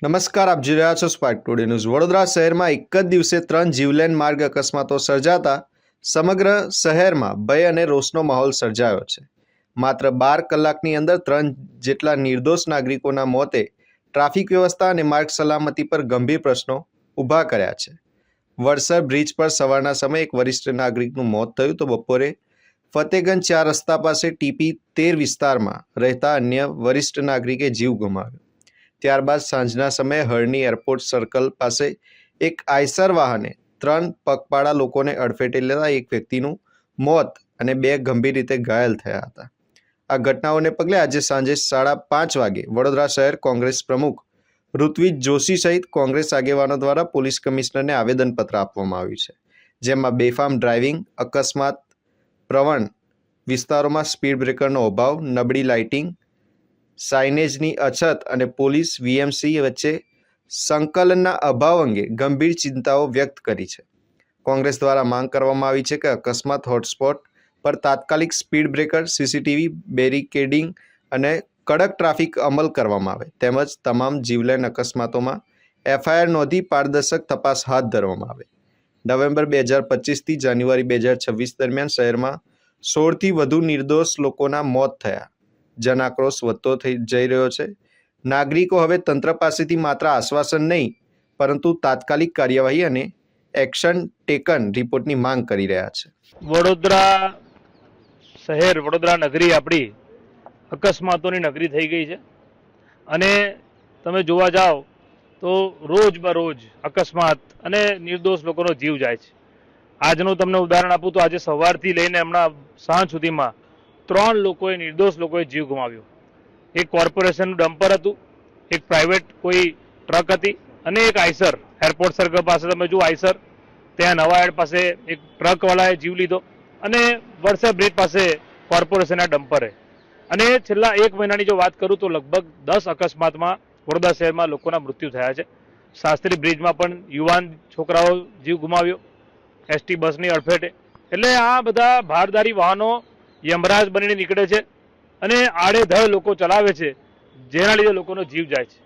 નમસ્કાર, આપ જોઈ રહ્યા છો સ્પાર્ક ટુડે ન્યૂઝ વડોદરા શહેરમાં એક જ દિવસે ત્રણ જીવલેન માર્ગ અકસ્માતો સર્જાતા સમગ્ર શહેરમાં ભય અને રોષનો માહોલ સર્જાયો છે. માત્ર બાર કલાકની અંદર ત્રણ જેટલા નિર્દોષ નાગરિકોના મોતે ટ્રાફિક વ્યવસ્થા અને માર્ગ સલામતી પર ગંભીર પ્રશ્નો ઊભા કર્યા છે. વડસર બ્રિજ પર સવારના સમયે એક વરિષ્ઠ નાગરિકનું મોત થયું તો બપોરે ફતેગંજ ચાર રસ્તા પાસે ટીપી તેર વિસ્તારમાં રહેતા અન્ય વરિષ્ઠ નાગરિકે જીવ ગુમાવ્યો. ત્યારબાદ સાંજના સમયે હળની એરપોર્ટ સર્કલ પાસે એક આઈસર વાહને ત્રણ પગપાળા લોકોને અડફેટે લેતા એક વ્યક્તિનું મોત અને બે ગંભીર રીતે ઘાયલ થયા હતા. આ ઘટનાઓને પગલે આજે સાંજે સાડા પાંચ વાગે વડોદરા શહેર કોંગ્રેસ પ્રમુખ ઋત્વિજ જોશી સહિત કોંગ્રેસ આગેવાનો દ્વારા પોલીસ કમિશનરને આવેદનપત્ર આપવામાં આવ્યું છે, જેમાં બેફામ ડ્રાઇવિંગ, અકસ્માત, પ્રવણ વિસ્તારોમાં સ્પીડ બ્રેકરનો અભાવ, નબળી લાઇટિંગ સાઇનેજની અછત અને પોલીસ વીએમસી વચ્ચે સંકલનના અભાવ અંગે ગંભીર ચિંતાઓ વ્યક્ત કરી છે. કોંગ્રેસ દ્વારા માંગ કરવામાં આવી છે કે અકસ્માત હોટસ્પોટ પર તાત્કાલિક સ્પીડ બ્રેકર, સીસીટીવી બેરિકેડિંગ અને કડક ટ્રાફિક અમલ કરવામાં આવે, તેમજ તમામ જીવલેણ અકસ્માતોમાં એફઆઈઆર નોંધી પારદર્શક તપાસ હાથ ધરવામાં આવે. નવેમ્બર બે હજાર પચીસથી જાન્યુઆરી બે હજાર છવ્વીસ દરમિયાન શહેરમાં સોળથી વધુ નિર્દોષ લોકોના મોત થયા. જનાક્રોશ વધતો થઈ જઈ રહ્યો છે. નાગરિકો હવે તંત્ર પાસેથી માત્ર આશ્વાસન નહીં, પરંતુ તાત્કાલિક કાર્યવાહી અને એક્શન ટેકન રિપોર્ટની માંગ કરી રહ્યા છે. વડોદરા શહેર, વડોદરા નગરી આપણી અકસ્માતોની નગરી થઈ ગઈ છે. અને તમે જોવા જાઓ તો રોજ બરોજ અકસ્માત અને નિર્દોષ લોકોનો જીવ જાય છે. આજનું તમને ઉદાહરણ આપું તો આજે સવારથી લઈને હમણાં સાંજ સુધીમાં ત્રણ લોકોએ, નિર્દોષ લોકોએ જીવ ગુમાવ્યો. એક કોર્પોરેશનનું ડમ્પર હતું, એક પ્રાઇવેટ કોઈ ટ્રક હતી અને એક આઈસર. એરપોર્ટ સર્કલ પાસે તમે જુઓ આઈસર, ત્યાં નવાયાર્ડ પાસે એક ટ્રકવાળાએ જીવ લીધો અને વર્ષે બ્રિજ પાસે કોર્પોરેશનના ડમ્પરે. અને છેલ્લા એક મહિનાની જો વાત કરું તો લગભગ દસ અકસ્માતમાં વડોદરા શહેરમાં લોકોના મૃત્યુ થયા છે. શાસ્ત્રી બ્રિજમાં પણ યુવાન છોકરાઓ જીવ ગુમાવ્યો. એસટી બસની અડફેટે. એટલે આ બધા ભારદારી વાહનો યમરાજ બનીને નીકળે છે અને આડેધડ લોકો ચલાવે છે, જેના લીધે લોકોનો જીવ જાય છે.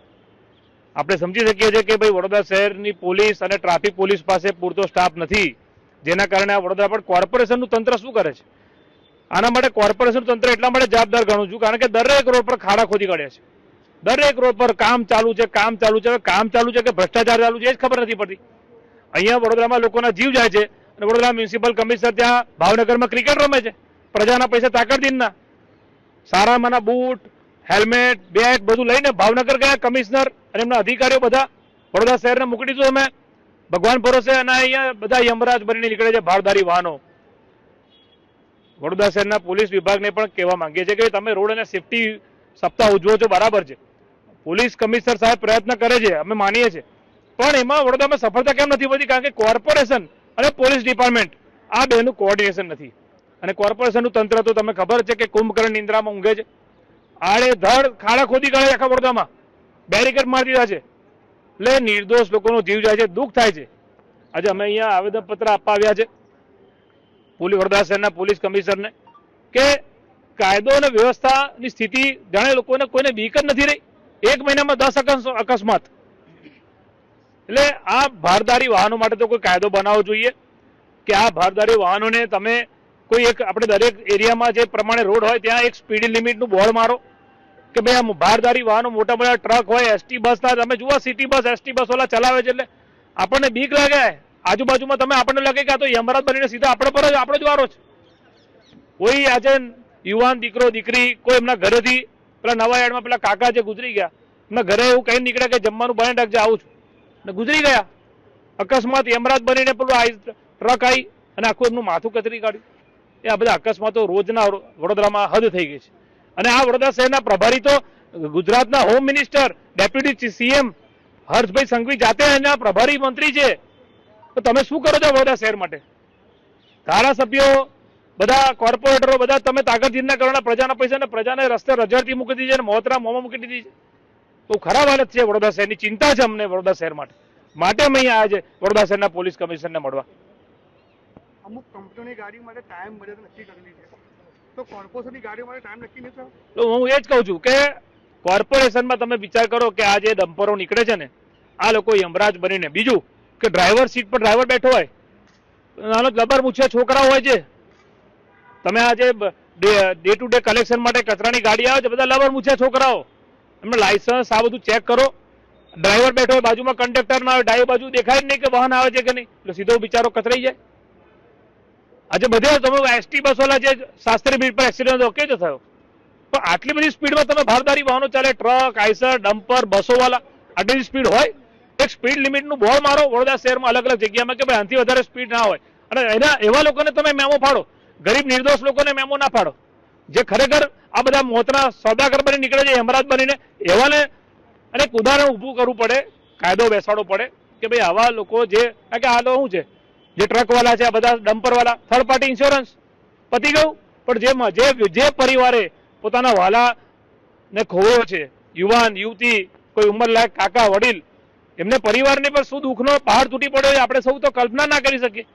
આપણે સમજી શકીએ છીએ કે ભાઈ વડોદરા શહેરની પોલીસ અને ટ્રાફિક પોલીસ પાસે પૂરતો સ્ટાફ નથી, જેના કારણે આ વડોદરા પણ કોર્પોરેશનનું તંત્ર શું કરે છે? આના માટે કોર્પોરેશનનું તંત્ર એટલા માટે જવાબદાર ગણું છું, કારણ કે દરેક રોડ પર ખાડા ખોદી કાઢ્યા છે. દરેક રોડ પર કામ ચાલુ છે, કામ ચાલુ છે કામ ચાલુ છે કે ભ્રષ્ટાચાર ચાલુ છે એ જ ખબર નથી પડતી. અહીંયા વડોદરામાં લોકોના જીવ જાય છે અને વડોદરા મ્યુનિસિપલ કમિશનર ત્યાં ભાવનગરમાં ક્રિકેટ રમે છે. પ્રજાના પૈસા તાકડદીનના સારામાંના બૂટ, હેલ્મેટ બેટ બધું લઈને ભાવનગર ગયા, કમિશનર અને એમના અધિકારીઓ બધા. વડોદરા શહેરને મોકલી દીધું અમે. ભગવાન ભરોસે અને અહીંયા બધા યમરાજ બનીને નીકળે છે ભારદારી વાહનો. વડોદરા શહેરના પોલીસ વિભાગને પણ કહેવા માંગીએ છીએ કે તમે રોડ અને સેફટી સપ્તાહ ઉજવો છો, બરાબર છે. પોલીસ કમિશનર સાહેબ પ્રયત્ન કરે છે, અમે માનીએ છીએ. પણ એમાં વડોદરામાં સફળતા કેમ નથી હોતી કારણ કે કોર્પોરેશન અને પોલીસ ડિપાર્ટમેન્ટ આ બેનું કોઓર્ડિનેશન નથી. અને કોર્પોરેશનનું તંત્ર તો તમે ખબર છે કે કુંભકર્ણ નિંદ્રામાં ઊંઘે છે. આડે ખાડા ખોદી કાઢે આખા વડોદરામાં બેરિકેડ મારી દીધા છે. એટલે નિર્દોષ લોકોનો જીવ જાય છે, દુઃખ થાય છે. આજે અમે અહીંયા આવેદનપત્ર આપવા આવ્યા છે પોલીસ વડોદરા શહેરના પોલીસ કમિશનરને કે કાયદો અને વ્યવસ્થાની સ્થિતિ જાણે લોકોને કોઈને બીક જ નથી રહી. એક મહિનામાં દસ અકસ- અકસ્માત. એટલે આ ભારદારી વાહનો માટે તો કોઈ કાયદો બનાવવો જોઈએ કે આ ભારદારી વાહનોને તમે કોઈ એક આપણે દરેક એરિયામાં જે પ્રમાણે રોડ હોય, ત્યાં એક સ્પીડ લિમિટનું બોર્ડ મારો. કે ભાઈ આમ ભારદારી વાહનો, મોટા મોટા ટ્રક હોય એસટી બસ ના, તમે જુઓ સિટી બસ એસટી બસ ઓલા ચલાવે છે એટલે આપણને બીક લાગે. આજુબાજુમાં તમે આપણને લાગે કે આ તો યમરાજ બનીને સીધા આપણે પર જ, આપણો જ વારો છે. કોઈ આજે યુવાન દીકરો, દીકરી, કોઈ એમના ઘરેથી, પેલા નવા યાર્ડમાં પેલા કાકા જે ગુજરી ગયા, એમના ઘરે એવું કહીને નીકળ્યા કે જમવાનું બને રાખજે, આવું છું. ને ગુજરી ગયા. અકસ્માત યમરાજ બનીને પેલું ટ્રક આવી અને આખું એમનું માથું કચરી કાઢ્યું. એ આ બધા અકસ્માતો રોજના વડોદરામાં હદ થઈ ગઈ છે. અને આ વડોદરા શહેરના પ્રભારી તો ગુજરાતના home minister, deputy CM Harshbhai Sanghvi જાતે એના પ્રભારી મંત્રી છે. તો તમે શું કરો છો વડોદરા શહેર માટે? ધારાસભ્યો, બધા કોર્પોરેટરો, બધા તમે તાકતજીના કારણે પ્રજાના પૈસા ને પ્રજાને રસ્તે રજડતી મૂકી દીધી છે અને મોતરા મોમાં મૂકી દીધી છે. તો ખરાબ હાલત છે વડોદરા શહેરની. ચિંતા છે અમને વડોદરા શહેર માટે. માટે અમે અહીંયા આજે વડોદરા શહેરના પોલીસ કમિશનરને મળવા. અમુક કંપનીઓની ગાડી માટે ટાઈમ મર્યાદા નક્કી કરેલી છે તો કોર્પોરેશનની ગાડીઓ માટે ટાઈમ નક્કી નથી તો હું એ જ કહું છું કે કોર્પોરેશનમાં તમે વિચાર કરો કે આ જે ડમ્પરો નીકળે છે ને, આ લોકો યમરાજ બનીને. બીજું કે ડ્રાઈવર સીટ પર ડ્રાઈવર બેઠો હોય, નાનો લબર મૂછ્યા છોકરા હોય છે. તમે આ જે ડે ટુ ડે કલેક્શન માટે કચરાની ગાડી આવે છે, બધા લબર મૂછ્યા છોકરાઓ. એમને લાયસન્સ આ બધું ચેક કરો. ડ્રાઈવર બેઠો હોય, બાજુમાં કંડક્ટર ના હોય, ડાબી બાજુ દેખાય જ નહીં કે વાહન આવે છે કે નહીં. એટલે સીધો બિચારો કચરાઈ જાય. આજે બધે તમે એસટી બસોલા જે શાસ્ત્રી બ્રિજ પર એક્સિડન્ટ થયો કે થયો? પણ આટલી બધી સ્પીડમાં તમે ભારદારી વાહનો ચાલે, ટ્રક, આઈસર, ડમ્પર, બસોવાલા આટલી સ્પીડ હોય? એક સ્પીડ લિમિટનું બોર્ડ મારો, વડોદરા શહેરમાં અલગ અલગ જગ્યામાં કે ભાઈ આનાથી વધારે સ્પીડ ના હોય. અને એના, એવા લોકોને તમે મેમો ફાડો. ગરીબ નિર્દોષ લોકોને મેમો ના ફાડો. જે ખરેખર આ બધા મોતના સોદાગર બની નીકળે છે, હેમરાજ બનીને, એવાને અને એક ઉદાહરણ ઊભું કરવું પડે, કાયદો બેસાડવો પડે કે ભાઈ આવા લોકો જે કે આ તો શું છે? જે ટ્રક વાળા છે, આ બધા ડમ્પર વાળા થર્ડ પાર્ટી ઇન્સ્યોરન્સ પતી ગયું. પણ જે જે પરિવારે પોતાના વાલા ને ખોયો છે, યુવાન, યુવતી, કોઈ ઉંમરલાયક કાકા, વડીલ, એમને પરિવારને પણ શું દુઃખનો પહાડ તૂટી પડ્યો આપણે સૌ તો કલ્પના ના કરી શકીએ.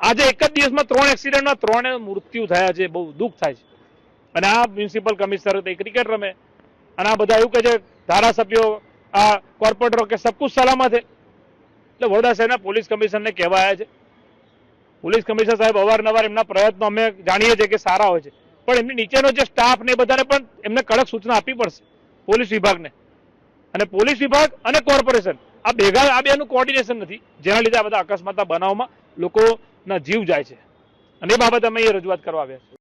આજે એક જ દિવસમાં ત્રણ એક્સિડન્ટમાં ત્રણે મૃત્યુ થયા છે, બહુ દુઃખ થાય છે. અને આ મ્યુનિસિપલ કમિશનર ક્રિકેટ રમે. અને આ બધા એવું કે છે, ધારાસભ્યો, આ કોર્પોરેટરો કે સબકુછ સલામત છે. એટલે વડોદરા શહેરના પોલીસ કમિશનરને કહેવાયા છે પોલીસ કમિશનર સાહેબ અવારનવાર એમના પ્રયત્નો અમે જાણીએ છીએ કે સારા હોય છે. પણ એમની નીચેનો જે સ્ટાફ ને બધાને પણ એમને કડક સૂચના આપવી પડશે પોલીસ વિભાગને. અને પોલીસ વિભાગ અને કોર્પોરેશન આ ભેગા, આ બેનું કોર્ડિનેશન નથી. જેના લીધે આ બધા અકસ્માતના બનાવમાં લોકોના જીવ જાય છે. અને એ બાબતે અમે એ રજૂઆત કરવા આવ્યા છે